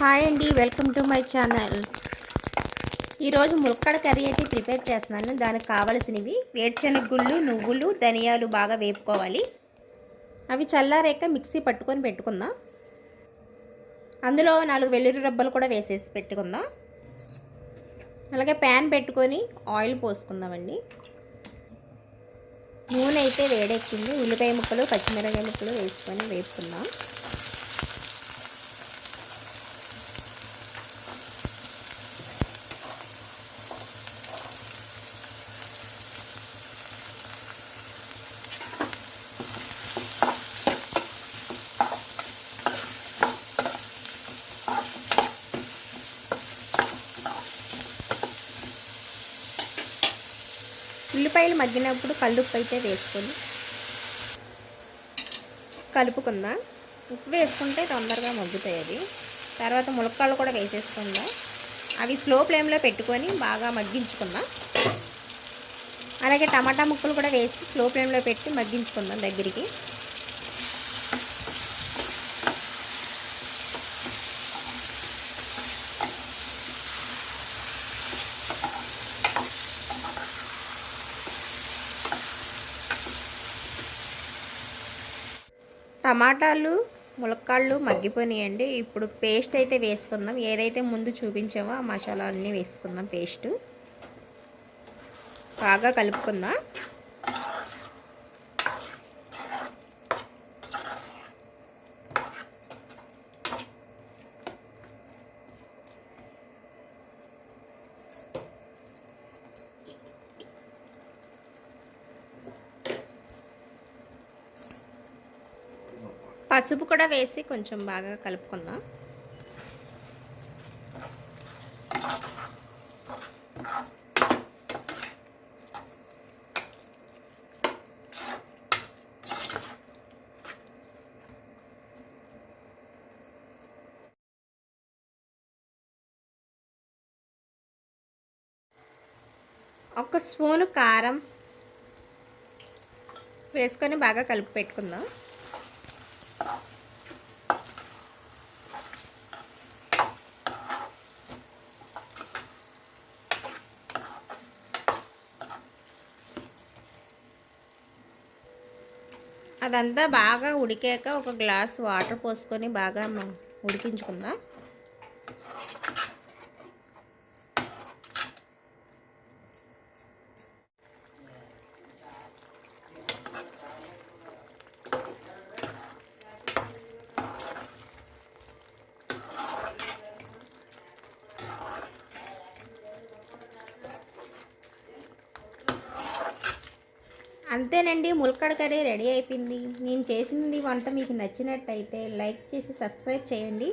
Hi అండి welcome to my channel. ఈరోజు ములక్కడ curry అయితే ప్రిపేర్ చేస్తున్నాను. దానికి కావలసినవి వేరుశనగ గుళ్ళు నువ్వులు ధనియాలు బాగా వేపుకోవాలి. అవి చల్లారాక మిక్సీ పట్టుకొని పెట్టుకుందాం. అందులో నాలుగు వెల్లుల్లి రబ్బలు కూడా వేసేసి పెట్టుకుందాం. అలాగే ప్యాన్ పెట్టుకొని ఆయిల్ పోసుకుందామండి. నూనె అయితే వేడెక్కింది. ఉల్లిపాయ ముక్కలు పచ్చిమిరకాయ ముక్కలు వేసుకొని వేపుకుందాం. ఉల్లిపాయలు మగ్గినప్పుడు కల్లుప్పు అయితే వేసుకొని కలుపుకుందాం. ఉప్పు వేసుకుంటే తొందరగా మగ్గుతాయి అది తర్వాత ములక్కాళ్ళు కూడా వేసేసుకుందాం. అవి స్లో ఫ్లేమ్లో పెట్టుకొని బాగా మగ్గించుకుందాం. అలాగే టమాటా ముక్కలు కూడా వేసి స్లో ఫ్లేమ్లో పెట్టి మగ్గించుకుందాం దగ్గరికి. టమాటాలు ములక్కాళ్ళు మగ్గిపోయినాయండి. ఇప్పుడు పేస్ట్ అయితే వేసుకుందాం. ఏదైతే ముందు చూపించామో ఆ మసాలా అన్నీ వేసుకుందాం పేస్ట్. బాగా కలుపుకుందాం. పసుపు కూడా వేసి కొంచెం బాగా కలుపుకుందాం. ఒక స్పూను కారం వేసుకొని బాగా కలిపి పెట్టుకుందాం. అదంతా బాగా ఉడికాక ఒక గ్లాస్ వాటర్ పోసుకొని బాగా ఉడికించుకుందాం. అంతేనండి ములక్కడ కర్రీ రెడీ అయిపోయింది. నేను చేసింది వంట మీకు నచ్చినట్టయితే లైక్ చేసి సబ్స్క్రైబ్ చేయండి.